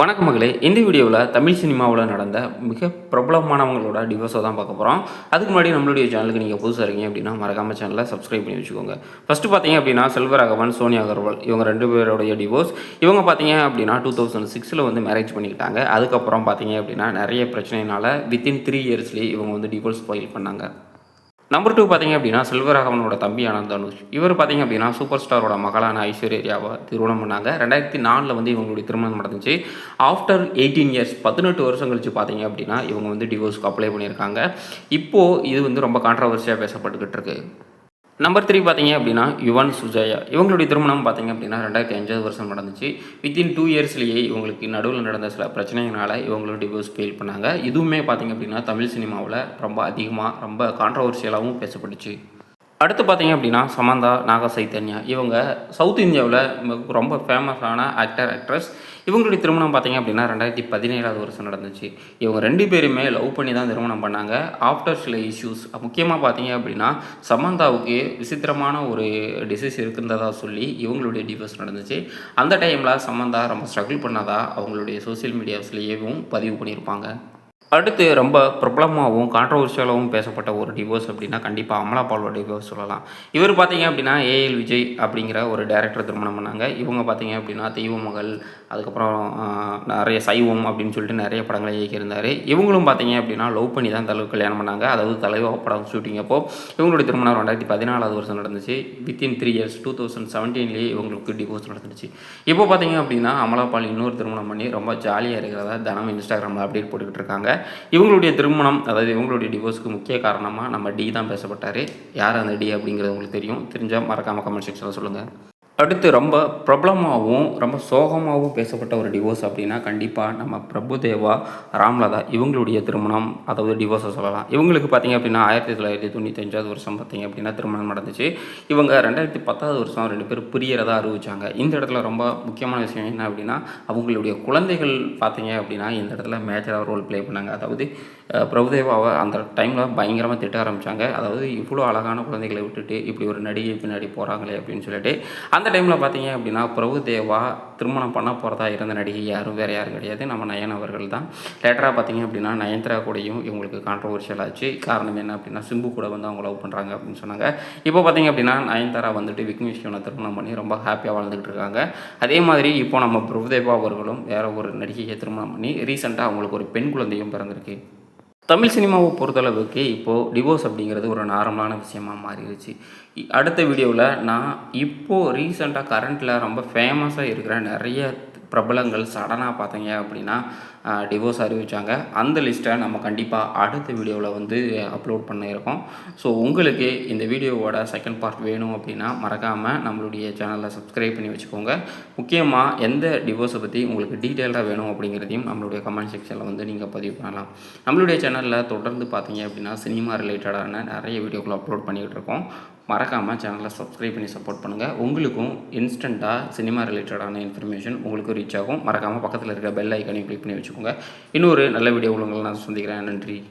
வணக்கம் மகளே. இந்த வீடியோவில் தமிழ் சினிமாவில் நடந்த மிக பிரபலமானவங்களோட டிவோர்ஸை தான் பார்க்க போகிறோம் அதுக்கு முன்னாடி நம்மளுடைய சேனலுக்கு நீங்கள் புதுசாக இருக்கீங்க அப்படின்னா மறக்காம சேனலை சப்ஸ்கிரைப் பண்ணி வச்சுக்கோங்க. ஃபஸ்ட்டு பார்த்தீங்க அப்படின்னா செல்வராகவன் சோனியா அகர்வால் இவங்க ரெண்டு பேருடைய டிவோர்ஸ் இவங்க பார்த்தீங்க அப்படின்னா டூ தௌசண்ட் சிக்ஸில் வந்து மேரேஜ் பண்ணிக்கிட்டாங்க. அதுக்கப்புறம் பார்த்தீங்க அப்படின்னா நிறைய பிரச்சனைனால வித்தின் த்ரீ இயர்ஸ்லேயே இவங்க வந்து டிவோர்ஸ் ஃபைல் பண்ணாங்க. நம்பர் டூ பார்த்தீங்க அப்படின்னா செல்வராகவனோட தம்பியான தனுஷ். இவர் பார்த்தீங்க அப்படின்னா சூப்பர் ஸ்டாரோட மகளான ஐஸ்வர்யாவை திருமணம் பண்ணாங்க. ரெண்டாயிரத்தி நாலில் வந்து இவங்களுடைய திருமணம் நடந்துச்சு. ஆஃப்டர் எயிட்டீன் இயர்ஸ் பதினெட்டு வருஷம் கழிச்சு பார்த்தீங்க அப்படின்னா இவங்க வந்து டிவோர்ஸ்க்கு அப்ளை பண்ணியிருக்காங்க. இப்போது இது வந்து ரொம்ப கான்ட்ரவர்சியாக பேசப்பட்டுக்கிட்டு இருக்கு. நம்பர் த்ரீ பார்த்தீங்க அப்படின்னா யுவன் சுஜயா. இவங்களுடைய திருமணம் பார்த்தீங்க அப்படின்னா ரெண்டாயிரத்தி அஞ்சாவது வருஷம் நடந்துச்சு. வித்தின் டூ இயர்ஸ்லேயே இவங்களுக்கு நடுவில் நடந்த சில பிரச்சனைகளால் இவங்களும் டிவோர்ஸ் ஃபெயில் பண்ணாங்க. இதுவுமே பார்த்தீங்க அப்படின்னா தமிழ் சினிமாவில் ரொம்ப அதிகமாக ரொம்ப கான்ட்ரவர்சியலாகவும் பேசப்பட்டுச்சு. அடுத்து பார்த்தீங்க அப்படின்னா சமந்தா நாக சைத்தன்யா இவங்க சவுத் இந்தியாவில் ரொம்ப ஃபேமஸான ஆக்டர் ஆக்ட்ரஸ் இவங்களுடைய திருமணம் பார்த்தீங்க அப்படின்னா ரெண்டாயிரத்தி பதினேழாவது வருஷம் நடந்துச்சு. இவங்க ரெண்டு பேருமே லவ் பண்ணி தான் திருமணம் பண்ணாங்க. ஆஃப்டர் சில இஷ்யூஸ் முக்கியமாக பார்த்தீங்க அப்படின்னா சமந்தாவுக்கு விசித்திரமான ஒரு டிசீஸ் இருக்கின்றதா சொல்லி இவங்களுடைய டிவோர்ஸ் நடந்துச்சு. அந்த டைமில் சமந்தா ரொம்ப ஸ்ட்ரகிள் பண்ணாதான் அவங்களுடைய சோஷியல் மீடியாஸ்லேயேவும் பதிவு பண்ணியிருப்பாங்க. அடுத்து ரொம்ப பிரபலமாகவும் கான்ட்ரவர்ஷியலாகவும் பேசப்பட்ட ஒரு டிவோர்ஸ் அப்படின்னா கண்டிப்பாக அமலா பாலோட டிவோர்ஸ் சொல்லலாம். இவர் பார்த்தீங்க அப்படின்னா ஏஎல் விஜய் அப்படிங்கிற ஒரு டேரக்டர் திருமணம் பண்ணாங்க. இவங்க பார்த்தீங்க அப்படின்னா தெய்வ மகள் அதுக்கப்புறம் நிறைய சைவம் அப்படின்னு சொல்லிட்டு நிறைய படங்களை இயக்கியிருந்தார். இவங்களும் பார்த்தீங்க அப்படின்னா லவ் பண்ணி தான் தலைவர் கல்யாணம் பண்ணாங்க. அதாவது தலைவா படம் ஷூட்டிங் அப்போ இவங்களுடைய திருமணம் ரெண்டாயிரத்தி பதினாலாவது வருஷம் நடந்துச்சு. Within three years two thousand செவன்டீன்லேயே இவங்களுக்கு டிவோர்ஸ் நடந்துச்சு. இப்போ பார்த்தீங்க அப்படின்னா அமலாபால் இன்னொரு திருமணம் பண்ணி ரொம்ப ஜாலியாக இருக்கிறதா தினம் இன்ஸ்டாகிராமில் அப்டேட் போட்டுக்கிட்டு இருக்காங்க. இவங்களுடைய திருமணம் அதாவது இவங்களுடைய டிவோர்ஸுக்கு முக்கிய காரணமாக நம்ம டி தான் பேசப்பட்டார். யார் அந்த டி அப்படிங்கிறது உங்களுக்கு தெரியும். தெரிஞ்சால் மறக்காமல் கமெண்ட் செக்ஷனில் சொல்லுங்கள் அடுத்து ரொம்ப பிரபலமாகவும் ரொம்ப சோகமாகவும் பேசப்பட்ட ஒரு டிவோர்ஸ் அப்படின்னா கண்டிப்பாக நம்ம பிரபுதேவா ராம்லதா இவங்களுடைய திருமணம் அதாவது டிவோர்ஸை சொல்லலாம். இவங்களுக்கு பார்த்தீங்க அப்படின்னா ஆயிரத்தி தொள்ளாயிரத்தி தொண்ணூத்தஞ்சாவது வருஷம் பார்த்திங்க அப்படின்னா திருமணம் நடந்துச்சு. இவங்க ரெண்டாயிரத்தி பத்தாவது வருஷம் ரெண்டு பேரும் பிரியறதா அறிவிச்சாங்க. இந்த இடத்துல ரொம்ப முக்கியமான விஷயம் என்ன அப்படின்னா அவங்களுடைய குழந்தைகள் பார்த்திங்க அப்படின்னா இந்த இடத்துல மேஜராக ரோல் ப்ளே பண்ணாங்க. அதாவது அஹ், பிரபுதேவாவை அந்த டைமில் பயங்கரமாக திட்ட ஆரம்பித்தாங்க அதாவது இவ்வளோ அழகான குழந்தைகளை விட்டுட்டு இப்படி ஒரு நடிகை பின்னாடி போகிறாங்களே அப்படின்னு சொல்லிட்டு. அந்த டைமில் பார்த்தீங்க அப்படின்னா பிரபுதேவா திருமணம் பண்ண போகிறதா இருந்த நடிகை யாரும் வேறு யாரும் கிடையாது. நம்ம நயன் அவர்கள் தான். லேட்டராக பார்த்தீங்க அப்படின்னா நயன்த்ரா கூடயும் இவங்களுக்கு கான்ட்ரவர்ஷியல் ஆச்சு. காரணம் என்ன அப்படின்னா சிம்பு கூட வந்து அவங்க லவ் பண்ணுறாங்க அப்படின்னு சொன்னாங்க. இப்போ பார்த்தீங்க அப்படின்னா நயன்தாரா வந்துட்டு விக்னேஷ்வனை திருமணம் பண்ணி ரொம்ப ஹாப்பியாக வாழ்ந்துகிட்டு இருக்காங்க. அதே மாதிரி இப்போ நம்ம பிரபுதேவா அவர்களும் வேறு ஒரு நடிகையை திருமணம் பண்ணி ரீசெண்டாக அவங்களுக்கு ஒரு பெண் குழந்தையும் பிறந்திருக்கு. தமிழ் சினிமாவை பொறுத்தளவுக்கு இப்போது டிவோர்ஸ் அப்படிங்கிறது ஒரு நார்மலான விஷயமாக மாறிடுச்சு. அடுத்த வீடியோவில் நான் இப்போது ரீசெண்டாக கரண்ட்டில் ரொம்ப ஃபேமஸாக இருக்கிற நிறைய பிரபலங்கள் சடனாக பார்த்தீங்க அப்படின்னா டிவோர்ஸ் அறிவித்தாங்க அந்த லிஸ்ட்டை நம்ம கண்டிப்பாக அடுத்த வீடியோவில் வந்து அப்லோட் பண்ண இருக்கோம். ஸோ உங்களுக்கு இந்த வீடியோவோட செகண்ட் பார்ட் வேணும் அப்படின்னா மறக்காமல் நம்மளுடைய சேனலை சப்ஸ்கிரைப் பண்ணி வச்சுக்கோங்க. முக்கியமாக எந்த டிவோர்ஸை பற்றி உங்களுக்கு டீட்டெயிலாக வேணும் அப்படிங்கிறதையும் நம்மளுடைய கமெண்ட் செக்ஷனில் வந்து நீங்கள் பதிவு பண்ணலாம். நம்மளுடைய சேனலில் தொடர்ந்து பார்த்தீங்க அப்படின்னா சினிமா ரிலேட்டடான நிறைய வீடியோக்களை அப்லோட் பண்ணிக்கிட்டு இருக்கோம். மறக்காமல் சேனலை சப்ஸ்கிரைப் பண்ணி சப்போர்ட் பண்ணுங்கள் உங்களுக்கும் இன்ஸ்டண்ட்டாக சினிமா ரிலேட்டடான இன்ஃபர்மேஷன் உங்களுக்கு ரீச் ஆகும். மறக்காமல் பக்கத்தில் இருக்கிற பெல் ஐக்கானையும் கிளிக் பண்ணி வச்சுக்கோங்க. இன்னொரு நல்ல வீடியோ உங்களை நான் சந்திக்கிறேன். நன்றி.